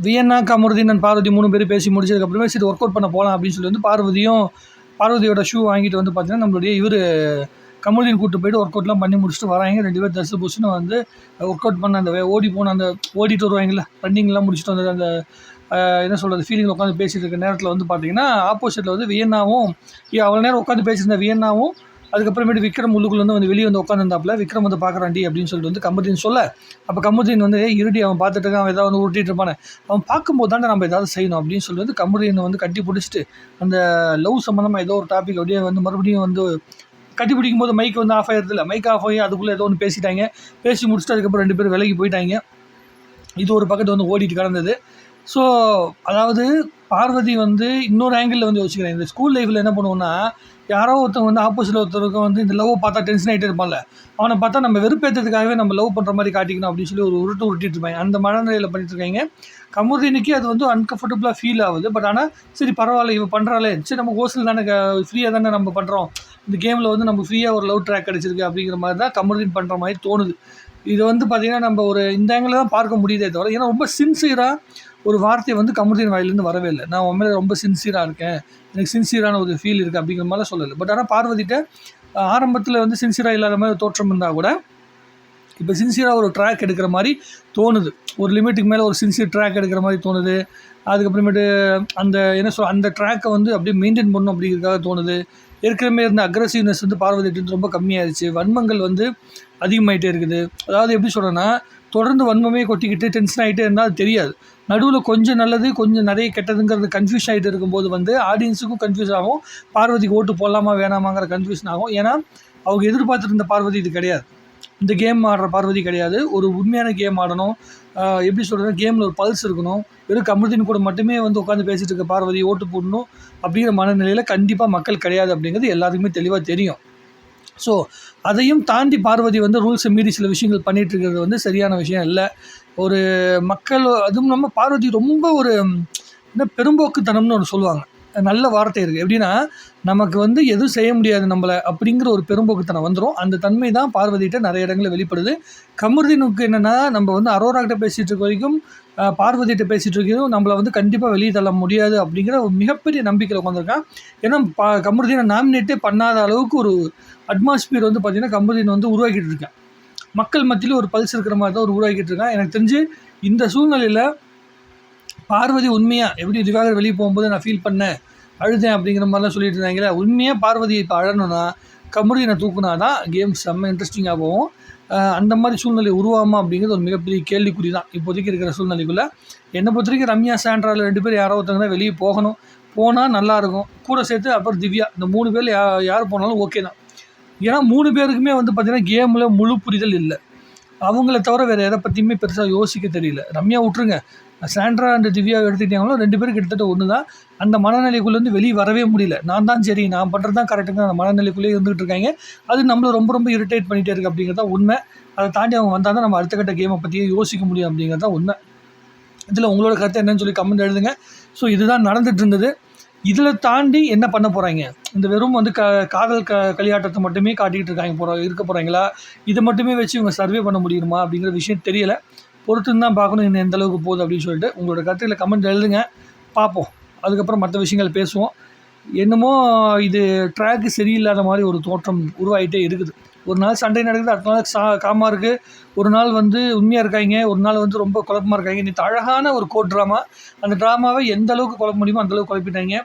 Vienna Kamaruddin and Parvati மூணு பேர் பேசி முடிச்சதுக்கப்புறமே சரி ஒர்க் அவுட் பண்ண போகலாம் அப்படின்னு சொல்லி வந்து பார்வதியும் பார்வதியோட ஷூ வாங்கிட்டு வந்து பார்த்தீங்கன்னா நம்மளுடைய இவர் கமருதீன் கூட்டு போயிட்டு ஒர்க் அவுட்லாம் பண்ணி முடிச்சுட்டு வராங்க. ரெண்டு பேர் தசு புஷுன்னு வந்து ஒர்க் அவுட் பண்ண அந்த வே- ஓடி போன அந்த ஓடிட்டு வருவாங்கல்ல ரன்னிங்லாம் முடிச்சுட்டு வந்து அந்த என்ன சொல்கிறது ஃபீலிங்கில் உட்காந்து பேசிட்டு இருக்க நேரத்தில் வந்து பார்த்தீங்கன்னா ஆப்போசிட்டில் வந்து வியன்னாவும் அவ்வளோ நேரம் உட்காந்து பேசியிருந்த வியன்னாவும் அதுக்கப்புறமேட்டு விக்ரம் உள்ளுக்குள்ள வந்து வெளியே வந்து உட்காந்துருந்தாப்புல விக்ரம் வந்து பார்க்குறாண்டி அப்படின்னு சொல்லிட்டு வந்து கமருதீன் சொல்ல. அப்போ கம்பதீன் வந்து இருடி அவன் பார்த்துட்டு அவன் ஏதாவது வந்து உருட்டிட்டு இருப்பானே. அவன் பார்க்கும்போது தானே நம்ம ஏதாவது செய்யணும் அப்படின்னு சொல்லி வந்து கமருதீனை வந்து கட்டி பிடிச்சிட்டு அந்த லவ் சம்மந்தமாக ஏதோ ஒரு டாபிக் அப்படியே வந்து மறுபடியும் வந்து கட்டி பிடிக்கும் போது மைக் வந்து ஆஃப் ஆயிருதுல மைக் ஆஃப் ஆகி அதுக்குள்ளே ஏதோ ஒன்று பேசிட்டாங்க. பேசி முடிச்சுட்டு அதுக்கப்புறம் ரெண்டு பேரும் விலகி போயிட்டாங்க. இது ஒரு பக்கத்து வந்து ஓடிட்டு கிடந்தது. ஸோ அதாவது பார்வதி வந்து இன்னொரு ஆங்கிளில் வந்து யோசிக்கிறேன். இந்த ஸ்கூல் லைஃப்பில் என்ன பண்ணுவோம்னா யாரோ ஒருத்தவங்க வந்து ஆப்போசிட்டில் ஒருத்தருக்கு வந்து இந்த லவ் பார்த்தா டென்ஷன் ஆகிட்டே இருப்பான்ல. அவனை பார்த்தா நம்ம வெறுப்பேற்றதுக்காகவே நம்ம லவ் பண்ணுற மாதிரி காட்டிக்கணும் அப்படின்னு சொல்லி ஒரு உருட்டு உருட்டிட்டு இருப்பாங்க. அந்த மனநிலையில் பண்ணிட்டு இருக்காங்க. கமுதினிக்கு அது வந்து அன்கம்ஃபர்டபுளாக ஃபீல் ஆகுது. பட் ஆனால் சரி பரவாயில்ல இவன் பண்ணுறாளே சரி நம்ம கோர்ஸில் தானே ஃப்ரீயாக தானே நம்ம பண்ணுறோம் இந்த கேமில் வந்து நம்ம ஃப்ரீயாக ஒரு லவ் ட்ராக் கிடச்சிருக்கு அப்படிங்கிற மாதிரி தான் கமருதீன் பண்ணுற மாதிரி தோணுது. இது வந்து பார்த்திங்கன்னா நம்ம ஒரு இந்த ஆங்கிளில் தான் பார்க்க முடியுதே தவிர ஏன்னா ரொம்ப சின்சியராக ஒரு வார்த்தை வந்து கமருதீன் வாயிலேருந்து வரவே இல்லை. நான் உன் மேலே ரொம்ப சின்சியராக இருக்கேன். எனக்கு சின்சியரான ஒரு ஃபீல் இருக்குது அப்படிங்கிற மாதிரிலாம் சொல்லலை. பட் ஆனால் பார்வதிட்ட ஆரம்பத்தில் வந்து சின்சியராக இல்லாத மாதிரி தோற்றம் இருந்தால் கூட இப்போ சின்சியராக ஒரு ட்ராக் எடுக்கிற மாதிரி தோணுது. ஒரு லிமிட்டுக்கு மேலே ஒரு சின்சியர் ட்ராக் எடுக்கிற மாதிரி தோணுது. அதுக்கப்புறமேட்டு அந்த என்ன சொல் அந்த ட்ராக்கை வந்து அப்படியே மெயின்டைன் பண்ணணும் அப்படிங்கிறதுக்காக தோணுது. ஏற்கனவே இருந்த அக்ரஸிவ்னஸ் வந்து பார்வதிட்டு ரொம்ப கம்மியாயிருச்சு. வன்மங்கள் வந்து அதிகமாயிட்டே இருக்குது. அதாவது எப்படி சொல்கிறேன்னா தொடர்ந்து வன்மமே கொட்டிக்கிட்டு டென்ஷன் ஆகிட்டே இருந்தால் அது தெரியாது. நடுவில் கொஞ்சம் நல்லது கொஞ்சம் நிறைய கெட்டதுங்கிறது கன்ஃபியூஸ் ஆகிட்டு இருக்கும்போது வந்து ஆடியன்ஸுக்கும் கன்ஃபியூஸ் ஆகும். பார்வதிக்கு ஓட்டு போடலாமா வேணாமாங்கிற கன்ஃபியூஷன் ஆகும். ஏன்னா அவங்க எதிர்பார்த்துட்டு இருந்த பார்வதி இது கிடையாது. இந்த கேம் ஆடுற பார்வதி கிடையாது. ஒரு உண்மையான கேம் ஆடணும். எப்படி சொல்கிறது கேமில் ஒரு பல்ஸ் இருக்கணும். வெறும் கமருதீன் கூட மட்டுமே வந்து உட்காந்து பேசிகிட்டு இருக்க பார்வதி ஓட்டு போடணும் அப்படிங்கிற மனநிலையில் கண்டிப்பாக மக்கள் கிடையாது அப்படிங்கிறது எல்லாத்துக்குமே தெளிவாக தெரியும். ஸோ அதையும் தாண்டி பார்வதி வந்து ரூல்ஸை மீறி சில விஷயங்கள் பண்ணிகிட்டு இருக்கிறது வந்து சரியான விஷயம் இல்லை. ஒரு மக்கள் அதுவும் நம்ம பார்வதி ரொம்ப ஒரு என்ன பெரும்போக்குத்தனம்னு ஒன்று சொல்லுவாங்க. நல்ல வார்த்தை இருக்குது எப்படின்னா நமக்கு வந்து எதுவும் செய்ய முடியாது நம்மளை அப்படிங்கிற ஒரு பெரும்போக்குத்தனம் வந்துடும் அந்த தன்மை தான் பார்வதிகிட்ட நிறைய இடங்களில் வெளிப்படுது. கமருதீனுக்கு என்னென்னா நம்ம வந்து அரோராக்கிட்ட பேசிகிட்டு இருக்க வரைக்கும் பார்வதியிட்ட பார்வதிகிட்ட பேசிகிட்டு இருக்கிறதும் நம்மளை வந்து கண்டிப்பாக வெளியே தள்ள முடியாது அப்படிங்கிற ஒரு மிகப்பெரிய நம்பிக்கையில் உட்காந்துருக்கான் ஏன்னா பா கமருதீனை நாமினேட்டே பண்ணாத அளவுக்கு ஒரு அட்மாஸ்பியர் வந்து பார்த்திங்கன்னா கமருதீன் வந்து உருவாக்கிட்டு இருக்கேன். மக்கள் மத்தியிலும் ஒரு பல்ஸ் இருக்கிற மாதிரி தான் ஒரு உருவாக்கிட்டு இருக்கான். எனக்கு தெரிஞ்சு இந்த சூழ்நிலையில் பார்வதி உண்மையாக எப்படி திவாகர் வெளியே போகும்போது நான் ஃபீல் பண்ணேன் அழுதேன் அப்படிங்கிற மாதிரிலாம் சொல்லிட்டு இருந்தாங்களே உண்மையாக பார்வதி இப்போ அழணும்னா கமருதீனை தூக்குனா தான் கேம் செம்ம இன்ட்ரெஸ்டிங்காக போகும் அந்த மாதிரி சூழ்நிலை உருவாமா அப்படிங்கிறது ஒரு மிகப்பெரிய கேள்விக்குறி தான். இப்போதைக்கு இருக்கிற சூழ்நிலைக்குள்ளே என்னை பொறுத்த வரைக்கும் ரம்யா சாண்ட்ராவில் ரெண்டு பேர் யாரோ ஒருத்தங்க தான் வெளியே போகணும். போனால் நல்லாயிருக்கும் கூட சேர்த்து அப்புறம் திவ்யா. இந்த மூணு பேர் யா யார் போனாலும் ஓகே தான். ஏன்னா மூணு பேருக்குமே வந்து பார்த்திங்கன்னா கேமில் முழு புரிதல் இல்லை. அவங்கள தவிர வேறு எதை பற்றியுமே பெருசாக யோசிக்க தெரியல. ரம்யா விட்ருங்க சாண்ட்ரா அண்ட் திவ்யா எடுத்துக்கிட்டாங்களோ ரெண்டு பேரும் கிட்டத்தட்ட ஒன்று தான் அந்த மனநிலைக்குள்ளேருந்து வெளியே வரவே முடியல. நான் தான் சரி நான் பண்ணுறது தான் கரெக்டுங்க அந்த மனநிலைக்குள்ளேயே இருந்துகிட்டு இருக்காங்க. அது நம்மளை ரொம்ப ரொம்ப இரிட்டேட் பண்ணிகிட்டே இருக்குது அப்படிங்கிறது தான் உண்மை. அதை தாண்டி அவங்க வந்தால் தான் நம்ம அடுத்த கட்ட கேமை பற்றியே யோசிக்க முடியும் அப்படிங்கிறது தான் உண்மை. இதில் உங்களோட கருத்து என்னன்னு சொல்லி கமெண்ட் எழுதுங்க. ஸோ இதுதான் நடந்துட்டு இருந்தது. இதில் தாண்டி என்ன பண்ண போகிறாங்க இந்த வெறும் வந்து க காதல் க களியாட்டத்தை மட்டுமே காட்டிக்கிட்டு இருக்காங்க போகிற இருக்க போகிறாங்களா இதை மட்டுமே வச்சு இவங்க சர்வே பண்ண முடியுமா அப்படிங்கிற விஷயம் தெரியல. பொறுத்துன்னு தான் பார்க்கணும் இன்னும் எந்த அளவுக்கு போகுது அப்படின்னு சொல்லிட்டு உங்களோட கருத்துக்களை கமெண்ட் எழுதுங்க. பார்ப்போம். அதுக்கப்புறம் மற்ற விஷயங்கள் பேசுவோம். என்னமோ இது ட்ராக்கு சரியில்லாத மாதிரி ஒரு தோற்றம் உருவாகிட்டே இருக்குது. ஒரு நாள் சண்டை நடக்குது அடுத்த நாள் சா காமாக இருக்குது ஒரு நாள் வந்து உண்மையாக இருக்காங்க ஒரு நாள் வந்து ரொம்ப குழப்பமாக இருக்காங்க. நேற்று அழகான ஒரு கோட் ட்ராமா அந்த ட்ராமாவை எந்த அளவுக்கு குழப்ப முடியுமோ அந்த அளவுக்கு குழப்பிட்டாங்க.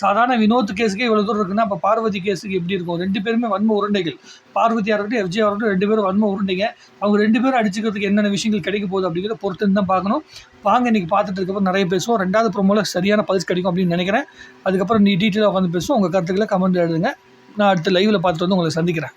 சாதாரண வினோத் கேஸுக்கே இவ்வளோ தூரம் இருக்குன்னா அப்போ பார்வதி கேஸுக்கு எப்படி இருக்கும்? ரெண்டு பேருமே வன்ம உருண்டைகள். பார்வதியாக இருக்கட்டும் எஃப்ஜியாக இருக்கட்டும் ரெண்டு பேரும் வன்ம உருண்டைங்க. அவங்க ரெண்டு பேரும் அடிச்சுக்கிறதுக்கு என்னென்ன விஷயங்கள் கிடைக்க போகுது அப்படிங்கிறத பொறுத்துன்னு தான் பார்க்கணும். வாங்க இன்றைக்கி பார்த்துட்டு இருக்கப்போ நிறைய பேசுவோம். ரெண்டாவது ப்ரோமோவில் சரியான பதில் கிடைக்கும் அப்படின்னு நினைக்கிறேன். அதுக்கப்புறம் நீ டீட்டெயிலாக உட்காந்து பேசுவோம். உங்கள் கருத்துக்களை கமெண்ட் எழுதுங்க. நான் அடுத்த லைவில் பார்த்துட்டு வந்து உங்களை சந்திக்கிறேன்.